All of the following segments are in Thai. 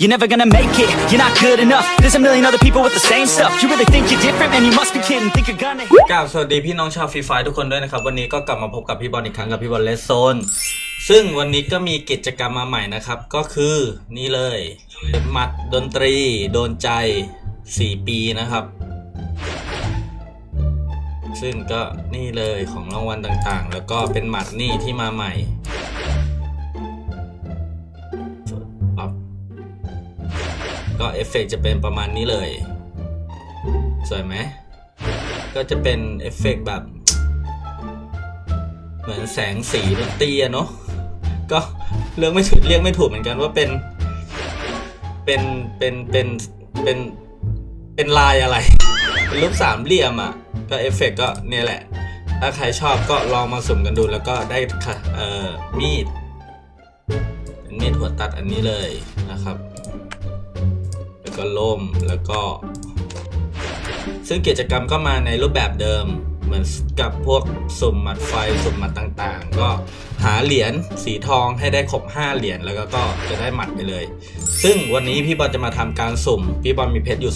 You're never gonna make it, you're not good enough There's a million other people with the same stuff You really think you're different, man, you must be kidding Think you're gonna กราบสวัสดีพี่น้องชาวฟรีไฟทุกคนด้วยนะครับ วันนี้ก็กลับมาพบกับพี่บอลอีกครั้งกับพี่บอลเลสโซน ซึ่งวันนี้ก็มีกิจกรรมมาใหม่นะครับ ก็คือนี่เลยหมัดดนตรี โดนใจ 4 ปีนะครับ ซึ่งก็นี่เลยของรางวัลต่างๆ แล้วก็เป็นหมัดนี่ที่มาใหม่ ก็เอฟเฟกต์จะเป็นประมาณนี้เลย สวยไหม ก็จะเป็นเอฟเฟกต์แบบ เหมือนแสงสีดนตรีอะเนาะก็เรื่องไม่ถูกเรียกไม่ถูกเหมือนกันว่าเป็น เป็นเป็นเป็นเป็นเป็นลายอะไร เป็นรูปสามเหลี่ยมอะก็เอฟเฟกต์ก็เนี่ยแหละ ถ้าใครชอบก็ลองมาสุ่มกันดูแล้วก็ได้ค่ะเอ่อมีดเป็นมีดหัวตัดอันนี้เลยนะครับ แล้วก็ล่มแล้วก็ ซึ่งกิจกรรมก็มาในรูปแบบเดิม เหมือนกับพวกสุ่มหมัดไฟสุ่มหมัดต่างๆ ก็หาเหรียญสีทองให้ได้ครบ 5 เหรียญแล้วก็ก็จะได้หมัดไปเลย ซึ่งวันนี้พี่บอลจะมาทำการสุ่ม พี่บอลมีเพชรอยู่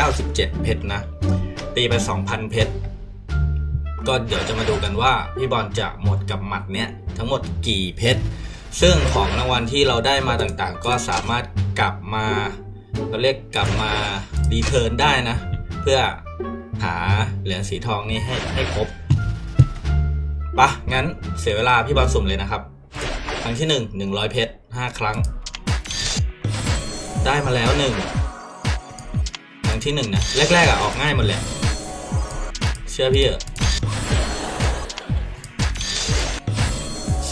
2,097 เพชรนะ ตีไป 2,000 เพชรก็เดี๋ยวจะมาดูกันว่าพี่บอลจะหมดกับหมัดเนี้ยทั้งหมดกี่เพชร ซึ่งของรางวัลที่เราได้มาต่างๆ ก็สามารถกลับมา เราเรียกกลับมารีเทิร์นได้นะ เพื่อหาเหรียญสีทองนี่ให้ให้ครบปะงั้นเสียเวลาพี่บอลสุ่มเลยนะครับ ครั้งที่หนึ่งหนึ่งร้อยเพชรห้าครั้ง ได้มาแล้วหนึ่งครั้งที่หนึ่งนะแรกๆอะออกง่ายหมดเลยเชื่อพี่เถอะ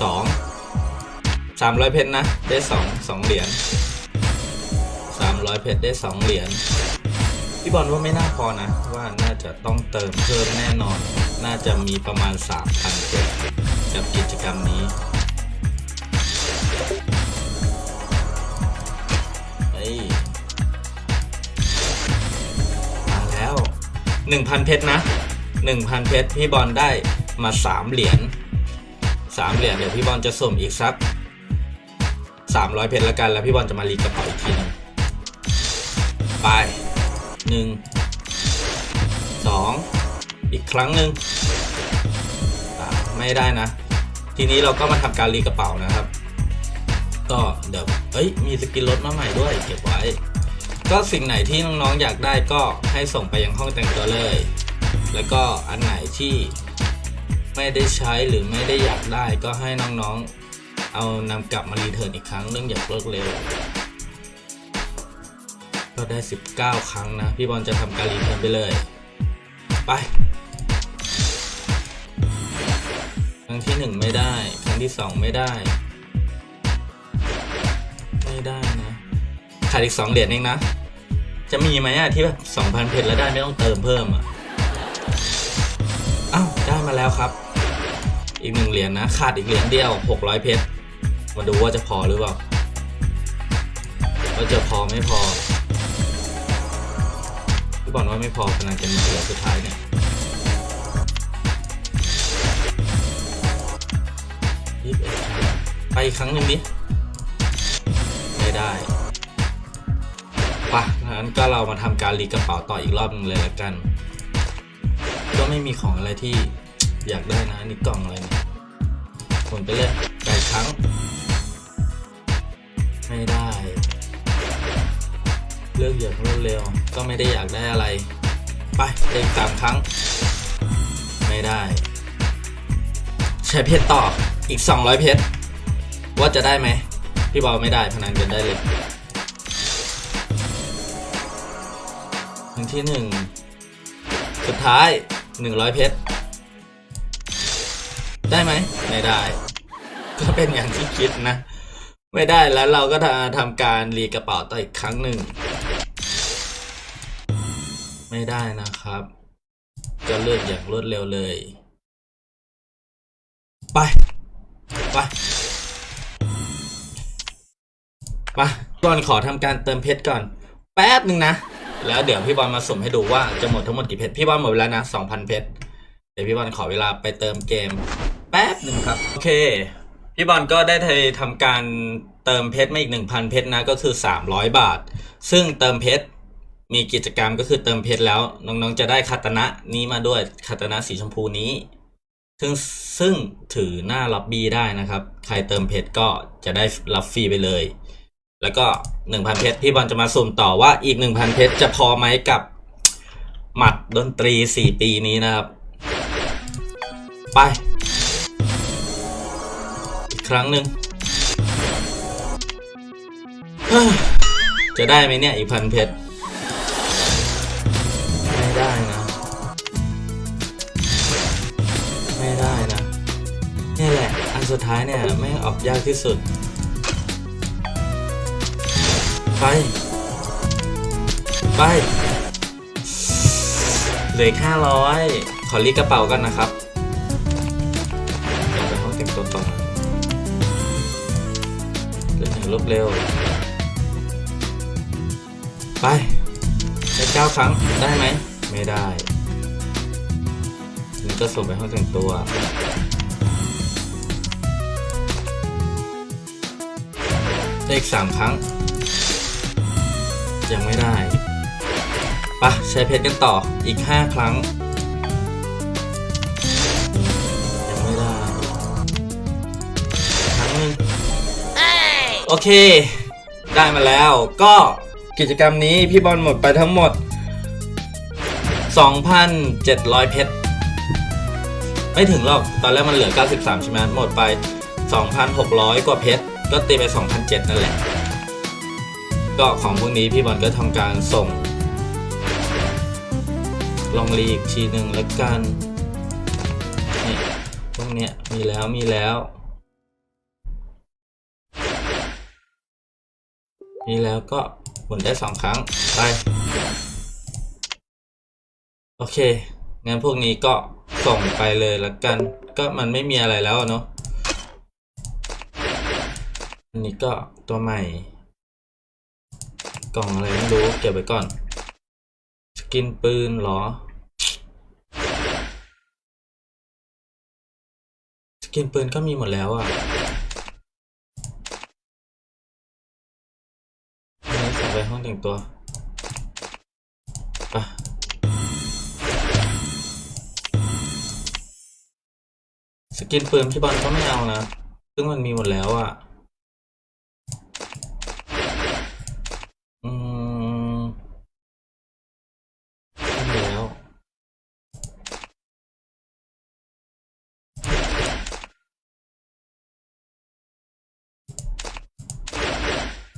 สองสามร้อยเพชรนะ ได้สองสองเหรียญ สามร้อยเพชรได้สองเหรียญพี่บอลว่าไม่น่าพอนะ ว่าน่าจะต้องเติมเพิ่มแน่นอน น่าจะมีประมาณ 3,000เพชรกับกิจกรรมนี้เฮ้ยมาแล้ว 1,000 เพชรนะ 1,000 เพชรพี่บอลได้มา 3 เหรียญ3เหรียญเดี๋ยวพี่บอลจะสุ่มอีกสัก300 เพชรละกันแล้วพี่บอลจะมารีกระเป๋าอีกทีนึง ไปหนึ่งสองอีกครั้งหนึ่งไม่ได้นะ ทีนี้เราก็มาทำการรีกระเป๋านะครับ ก็เดี๋ยวเอ้ยมีสกินลดมาใหม่ด้วยเก็บไว้ ก็สิ่งไหนที่น้องๆอยากได้ก็ให้ส่งไปยังห้องแต่งตัวเลย แล้วก็อันไหนที่ไม่ได้ใช้หรือไม่ได้อยากได้ก็ให้น้องๆ เอานำกลับมารีเทิร์นอีกครั้งเรื่องอยากเลิกเร็ว ก็ได้ 19 ครั้งนะ พี่บอลจะทำการรีเทิร์นไปเลย ไป ครั้งที่ 1 ไม่ได้ ครั้งที่ 2 ไม่ได้ ไม่ได้นะขาดอีก 2 เหรียญเองนะ จะมีไหมอะที่แบบ2,000 เพชรแล้วได้ไม่ต้องเติมเพิ่มอะอ้าว ได้มาแล้วครับ อีกหนึ่งเหรียญนะขาดอีกเหรียญเดียว 600 เพชร มาดูว่าจะพอหรือเปล่าว่าจะพอไม่พอ พี่บอลว่าไม่พอขนาดจะมาเหลือสุดท้ายเนี่ยไปอีกครั้งหนึ่งดิไม่ได้ปะงั้นก็เรามาทำการรีกระเป๋าต่ออีกรอบหนึงเลยละกัน ก็ไม่มีของอะไรที่อยากได้นะนี่กล่องอะไรเนี่ยคนไปเลยไก่ครั้ง ไม่ได้ เลือกเหยื่อรวดเร็ว ก็ไม่ได้อยากได้อะไร ไปเล่นสามครั้ง ไม่ได้ ใช้เพชรต่ออีก 200 เพชร ว่าจะได้ไหม พี่บอลไม่ได้พนันกันได้เลยครั้งที่หนึ่งสุดท้าย 100 เพชร ได้ไหม ไม่ได้ ก็เป็นอย่างที่คิดนะ ไม่ได้แล้วเราก็ทำการรีกระเป๋าต่ออีกครั้งหนึ่ง ไม่ได้นะครับจะเลือกอย่างรวดเร็วเลย ไป ไปไปก่อนขอทำการเติมเพชรก่อน แป๊บหนึ่งนะ แล้วเดี๋ยวพี่บอลมาสุ่มให้ดูว่าจะหมดทั้งหมดกี่เพชรพี่บอลหมดเวลานะสองพันเพชรเดี๋ยวพี่บอลขอเวลาไปเติมเกม แป๊บหนึ่งครับ โอเค พี่บอลก็ได้ทำการเติมเพชรมาอีก 1,000 เพชรนะก็คือ 300 บาท ซึ่งเติมเพชรมีกิจกรรมก็คือเติมเพชรแล้ว น้องๆจะได้คาตานะนี้มาด้วยคาตนะสีชมพูนี้ ซึ่งซึ่งถือหน้าล็อบบี้ได้นะครับ ใครเติมเพชรก็จะได้รับฟรีไปเลย แล้วก็ 1,000 เพชรพี่บอลจะมาสุ่มต่อว่าอีก 1,000 เพชรจะพอไหมกับหมัดดนตรี 4 ปีนี้นะครับ ไป ครั้งหนึ่งจะได้ไหมเนี่ยอีกพันเพชรไม่ได้นะ ไม่ได้นะนี่แหละ อันสุดท้ายเนี่ยไม่งออกยากที่สุด ไป ไปเหลือห้าร้อยขอรีกระเป๋ากันนะครับเดี๋ยวไปห้องแต่งตัวต่อ ดินอยรวดเร็ว ไปได้เก้าครั้งได้ไหม ไม่ได้นี่ก็ส่งไปห้องแต่งตัวได้อีกสามครั้ง ยังไม่ได้ปะใช้เพชรกันต่ออีกห้าครั้ง โอเค ได้มาแล้ว ก็กิจกรรมนี้พี่บอลหมดไปทั้งหมด 2,700 เพชร ไม่ถึงหรอก ตอนแรกมันเหลือ 93 ใช่ไหมหมดไป 2,600 กว่าเพชร ก็ตีไป 2,700 นั่นแหละ ก็ของพวกนี้พี่บอลก็ทำการส่ง ลองรีอีกทีหนึ่งแล้วกัน นี่พวกเนี้ยมีแล้วมีแล้ว มีแล้วก็หมุนได้สองครั้งไปโอเคงั้นพวกนี้ก็ส่งไปเลยล้วกัน ก็มันไม่มีอะไรแล้วเนาะอันนี้ก็ตัวใหม่ กล่องอะไรไม่รู้เก็บไว้ก่อนสกินปืนหรอสกินปืนก็มีหมดแล้วอะนนี้ส่งไป ห้องแต่งตัวไปสกินปืนพี่บอลก็ไม่เอานะ ซึ่งมันมีหมดแล้วอะอืมไม่มีแล้ว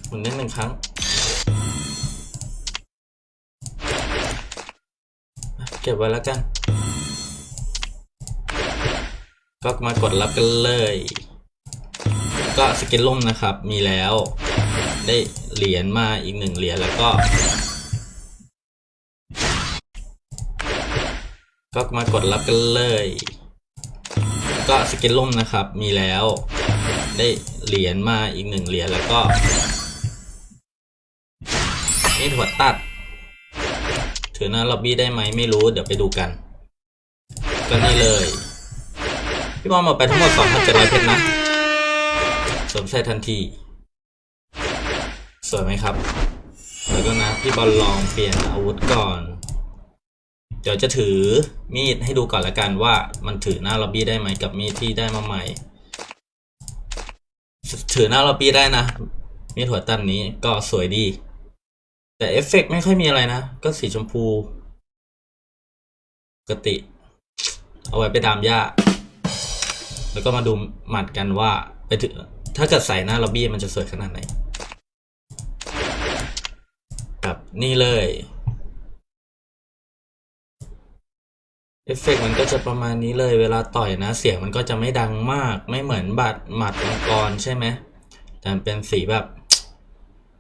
หมุนได้หนึ่งครั้ง เก็บไว้แล้วกัน ก็มากดรับกันเลย ก็สกิลล่มนะครับ มีแล้ว ได้เหรียญมาอีกหนึ่งเหรียญแล้วก็ ก็มากดรับกันเลย ก็สกิลล่มนะครับ มีแล้ว ได้เหรียญมาอีกหนึ่งเหรียญแล้วก็นี่ถั่วตัด ถือหน้าล็อบบี้ได้ไหมไม่รู้เดี๋ยวไปดูกัน ก็นี่เลย พี่บอลมาไปทั้งหมด2,700เพชรนะสวมใส่ทันที สวยไหมครับ แล้วก็นะพี่บอลลองเปลี่ยนอาวุธก่อน เดี๋ยวจะถือมีดให้ดูก่อนละกันว่ามันถือหน้าล็อบบี้ได้ไหมกับมีดที่ได้มาใหม่ ถือหน้าล็อบบี้ได้นะมีดหัวตันนี้ก็สวยดี แต่เอฟเฟกต์ไม่ค่อยมีอะไรนะ ก็สีชมพูปกติ เอาไว้ไปดามหญ้า แล้วก็มาดูหมัดกันว่าไปถึงถ้าเกิดใส่หน้าล็อบบี้มันจะสวยขนาดไหนแบบนี่เลยเอฟเฟกต์มันก็จะประมาณนี้เลยเวลาต่อยนะ เสียงมันก็จะไม่ดังมาก ไม่เหมือนบัตรหมัดมังกรใช่ไหมแต่เป็นสีแบบ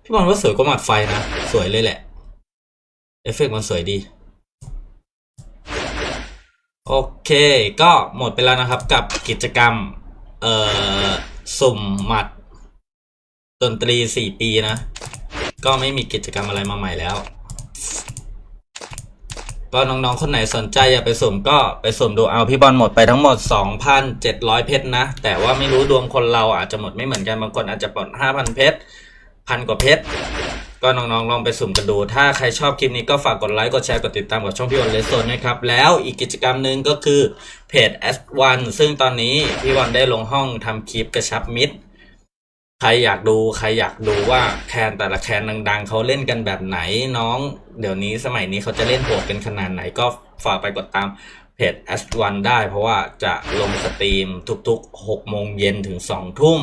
พี่บอลว่าสวยกว่าหมัดไฟนะ สวยเลยแหละ เอฟเฟกต์มันสวยดี โอเค ก็หมดไปแล้วนะครับกับกิจกรรม เอ่อ สุ่มหมัด ดนตรีสี่ปีนะ ก็ไม่มีกิจกรรมอะไรมาใหม่แล้ว ก็น้องๆ คนไหนสนใจอยากไปสุ่มก็ไปสุ่มดูเอาพี่บอลหมดไปทั้งหมด 2,700 เพชรนะ แต่ว่าไม่รู้ดวงคนเราอาจจะหมดไม่เหมือนกันบางคนอาจจะหมด5,000 เพชรพันกว่าเพชร ก็น้องๆ ลองไปสุ่มกันดู ถ้าใครชอบคลิปนี้ก็ฝากกดไลค์ กดแชร์ กดติดตามกับช่องพี่บอลเลสโซนนะครับ แล้วอีกกิจกรรมหนึ่งก็คือเพจ S1 ซึ่งตอนนี้พี่บอลได้ลงห้องทำคลิปกระชับมิตร ใครอยากดูใครอยากดูว่าแคนแต่ละแคนดังๆ เขาเล่นกันแบบไหนน้อง เดี๋ยวนี้สมัยนี้เขาจะเล่นโหดกันขนาดไหนก็ฝากไปกดตามเพจ S1 ได้ เพราะว่าจะลงสตรีมทุกๆ6โมงเย็นถึง2ทุ่ม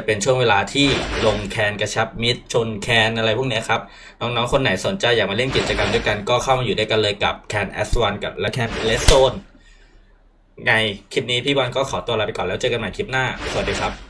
จะเป็นช่วงเวลาที่ลงแคนกระชับมิตรชนแคนอะไรพวกนี้ครับ น้องๆ คนไหนสนใจอยากมาเล่นกิจกรรมด้วยกันก็เข้ามาอยู่ด้วยกันเลยกับแคนแอสวันกับและแคนเลสโซนไงคลิปนี้พี่บอลก็ขอตัวลาไปก่อนแล้วเจอกันใหม่คลิปหน้า สวัสดีครับ